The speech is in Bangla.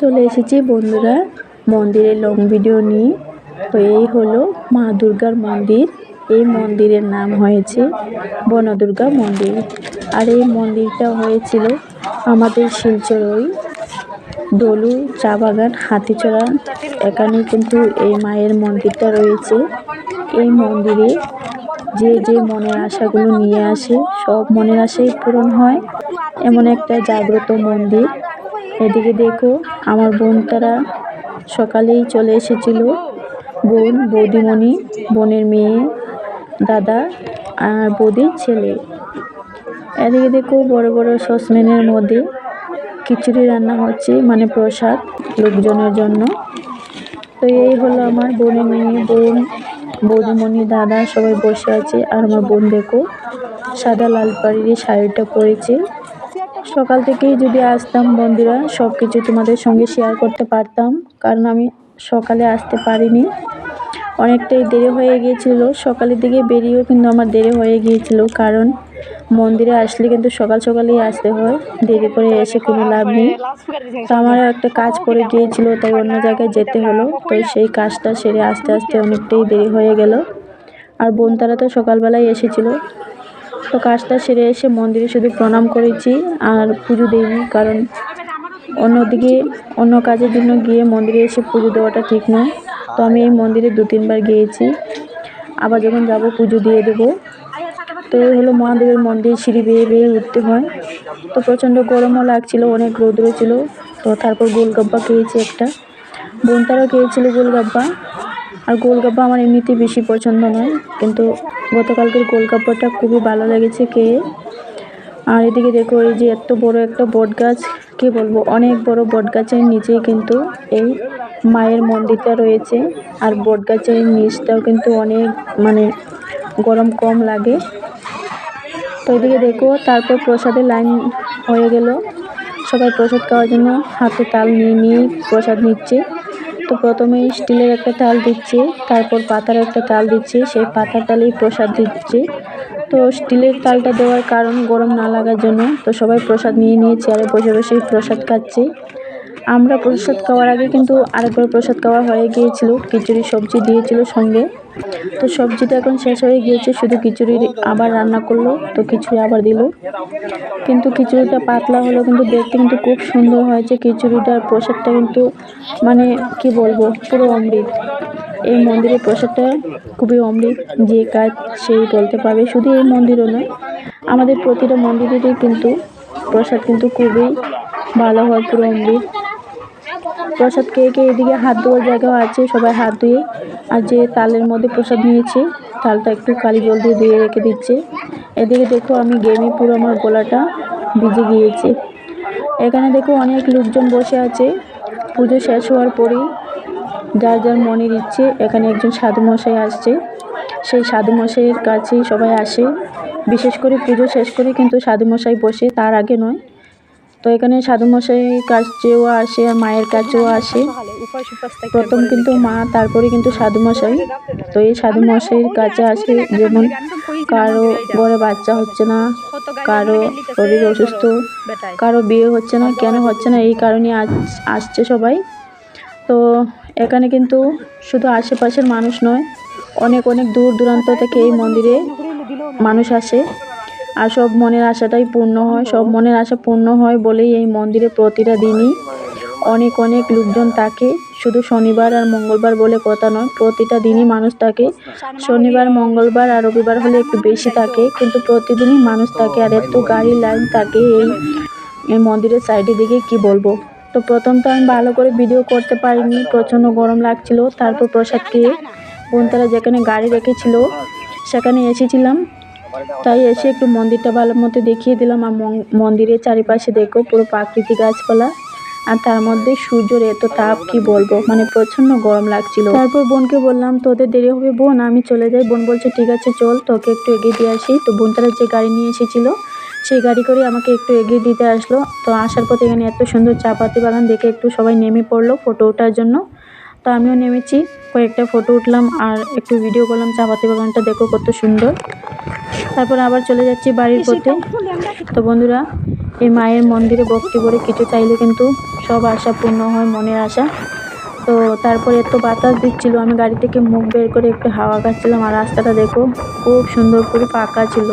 চলে এসেছি বন্ধুরা। মন্দিরের লং ভিডিও নিয়ে। তো এই হলো মা দুর্গার মন্দির। এই মন্দিরের নাম হয়েছে বনদুর্গা মন্দির। আর এই মন্দিরটা হয়েছিল আমাদের শিলচর ওই দলু চা বাগান হাতিচড়া। এখানে কিন্তু এই মায়ের মন্দিরটা রয়েছে। এই মন্দিরে যে যে মনের আশাগুলো নিয়ে আসে, সব মনের আশাই পূরণ হয়। এমন একটা জাগ্রত মন্দির। এদিকে দেখো, আমার বোন তারা সকালেই চলে এসেছিল। বোন, বৌদিমণি, বোনের মেয়ে, দাদা আর বৌদির ছেলে। এদিকে দেখো, বড় বড় সসম্যানের মধ্যে খিচুড়ি রান্না হচ্ছে মানে প্রসাদ লোকজনের জন্য। তো এই হলো আমার বোনের মেয়ে, বোন, বৌদিমণি, দাদা সবাই বসে আছে। আর আমার বোন দেখো, সাদা লাল পাড়ির শাড়িটা পরেছে। সকাল থেকেই যদি আসতাম বন্ধুরা সব কিছু তোমাদের সঙ্গে শেয়ার করতে পারতাম। কারণ আমি সকালে আসতে পারিনি। অনেকটাই দেরি হয়ে গিয়েছিল। সকালের দিকে বেরিয়েও কিন্তু আমার দেরি হয়ে গিয়েছিল। কারণ মন্দিরে আসলে কিন্তু সকাল সকালেই আসতে হয়। দেরি করে এসে কোনো লাভ নেই। তো আমার একটা কাজ পড়ে গিয়েছিল, তাই অন্য জায়গায় যেতে হলো। তো সেই কাজটা সেরে আস্তে আস্তে অনেকটাই দেরি হয়ে গেল। আর বোন তারা তো সকালবেলায় এসেছিল। তো কাজটা সেরে এসে মন্দিরে শুধু প্রণাম করেছি আর পুজো দিইনি, কারণ অন্যদিকে, অন্য কাজের জন্য গিয়ে মন্দিরে এসে পুজো দেওয়াটা ঠিক নয়। তো আমি এই মন্দিরে দু তিনবার গিয়েছি। আবার যখন যাব পুজো দিয়ে দেবো। তো হলো মহাদেবের মন্দির, সিঁড়ি বেয়ে বেয়ে উঠতে হয়। তো প্রচণ্ড গরমও লাগছিল, অনেক রৌদ্র ছিল। তো তারপর গোলগাব্বা খেয়েছি একটা। বোন তারাও খেয়েছিল গোলগাব্বা আর গোলগাপ্পা আমার এমনিতেই বেশি পছন্দ নয়, কিন্তু গতকালকের গোলগাপ্পাটা খুবই ভালো লেগেছে খেয়ে আর এদিকে দেখো, এই যে এত বড় একটা বট গাছ কী বলব, অনেক বড় বট গাছের নিচেই কিন্তু এই মায়ের মন্দিরটা রয়েছে। আর বট গাছের নিচটাও কিন্তু অনেক মানে গরম কম লাগে। তো এদিকে দেখো, তারপর প্রসাদের লাইন হয়ে গেল। সবাই প্রসাদ খাওয়ার জন্য হাতে তাল নিয়ে নিয়ে প্রসাদ নিচ্ছে। তো প্রথমে স্টিলের একটা তাল দিচ্ছে, তারপর পাতার একটা তাল দিচ্ছে, সেই পাতার তালেই প্রসাদ দিচ্ছে। তো স্টিলের তালটা দেওয়ার কারণ গরম না লাগার জন্য, তো সবাই প্রসাদ নিয়ে নিয়ে চেয়ারে বসে বসে প্রসাদ খাচ্ছে। আমরা প্রসাদ খাওয়ার আগে কিন্তু আরেকবার প্রসাদ খাওয়া হয়ে গিয়েছিল। খিচুড়ি, সবজি দিয়েছিল সঙ্গে। তো সবজিটা এখন শেষ হয়ে গিয়েছে, শুধু খিচুড়ি আবার রান্না করল, তো খিচুড়ি আবার দিল। কিন্তু খিচুড়িটা পাতলা হলো কিন্তু দেখতে কিন্তু খুব সুন্দর হয়েছে। খিচুড়িটার প্রসাদটা কিন্তু মানে কি বলব, পুরো অমৃত। এই মন্দিরের প্রসাদটা খুবই অমৃত, যে কাজ সেই বলতে পারবে। শুধু এই মন্দিরও নয়, আমাদের প্রতিটা মন্দিরেরই কিন্তু প্রসাদ কিন্তু খুবই ভালো হয়, পুরো অমৃত। প্রসাদ খেয়ে খেয়ে এদিকে হাত ধোয়ার জায়গাও আছে, সবাই হাত ধুয়ে আর যে তালের মধ্যে প্রসাদ নিয়েছে, তালটা একটু কালি জল দিয়ে ধুয়ে রেখে দিচ্ছে। এদিকে দেখো আমি গেমে পুরো আমার গলাটা ভিজে গিয়েছে। এখানে দেখো অনেক লোকজন বসে আছে। পুজো শেষ হওয়ার পরেই যার যার মনের ইচ্ছে, এখানে একজন সাধু মশাই আসছে। সেই সাধু মশাইয়ের কাছেই সবাই আসে। বিশেষ করে পুজো শেষ করে কিন্তু সাধু মশাই বসে, তার আগে নয়। তো এখানে সাধুমশাই কাছেও আসে আর মায়ের কাছেও আসে। প্রথম কিন্তু মা, তারপরে কিন্তু সাধুমশাই তো এই সাধুমশাইয়ের কাছে আসে যেমন কারও ঘরে বাচ্চা হচ্ছে না, কারও শরীর অসুস্থ, কারও বিয়ে হচ্ছে না, কেন হচ্ছে না, এই কারণে আসছে সবাই। তো এখানে কিন্তু শুধু আশেপাশের মানুষ নয়, অনেক অনেক দূর দূরান্ত থেকে এই মন্দিরে মানুষ আসে। আর সব মনের আশাটাই পূর্ণ হয়। সব মনের আশা পূর্ণ হয় বলেই এই মন্দিরে প্রতিটা দিনই অনেক অনেক লোকজন থাকে। শুধু শনিবার আর মঙ্গলবার বলে কথা নয়, প্রতিটা দিনই মানুষ থাকে। শনিবার, মঙ্গলবার আর রবিবার হলে একটু বেশি থাকে, কিন্তু প্রতিদিনই মানুষ থাকে। আর এত গাড়ি লাইন থাকে এই এই মন্দিরের সাইডে দিকে, কি বলব? তো প্রথম তো আমি ভালো করে ভিডিও করতে পারিনি, প্রচণ্ড গরম লাগছিল। তারপর প্রসাদ খেয়ে বোন তারা যেখানে গাড়ি রেখেছিল, সেখানে এসেছিলাম। তাই এসে একটু মন্দিরটা ভালো মতো দেখিয়ে দিলাম আর মন্দিরের চারিপাশে দেখো পুরো প্রাকৃতিক গাছপালা। আর তার মধ্যে সূর্যের এত তাপ, কি বলব? মানে প্রচণ্ড গরম লাগছিল। তারপর বোনকে বললাম, তোদের দেরি হবে বোন, আমি চলে যাই। বোন বলছে, ঠিক আছে, চল, তোকে একটু এগিয়ে দিয়ে আসি। তো বোন তারা যে গাড়ি নিয়ে এসেছিল, সেই গাড়ি করে আমাকে একটু এগিয়ে দিতে আসলো। তো আসার পথে এখানে এত সুন্দর চা পাতি বাগান, দেখে একটু সবাই নেমে পড়ল ফটো ওঠার জন্য। তো আমিও নেমেছি, কয়েকটা ফটো উঠলাম আর একটু ভিডিও করলাম। চা পাতি বাগানটা দেখো কত সুন্দর। তারপর আবার চলে যাচ্ছি বাড়ির পথে। তো বন্ধুরা এই মায়ের মন্দিরে ভক্তি করে কিছু চাইলে কিন্তু সব আশা পূর্ণ হয় মনের আশা। তো তারপরে এত বাতাস দিচ্ছিল আমি গাড়ি থেকে মুখ বের করে একটু হাওয়া খাচ্ছিলাম আর রাস্তাটা দেখো খুব সুন্দর করে ফাঁকা ছিল।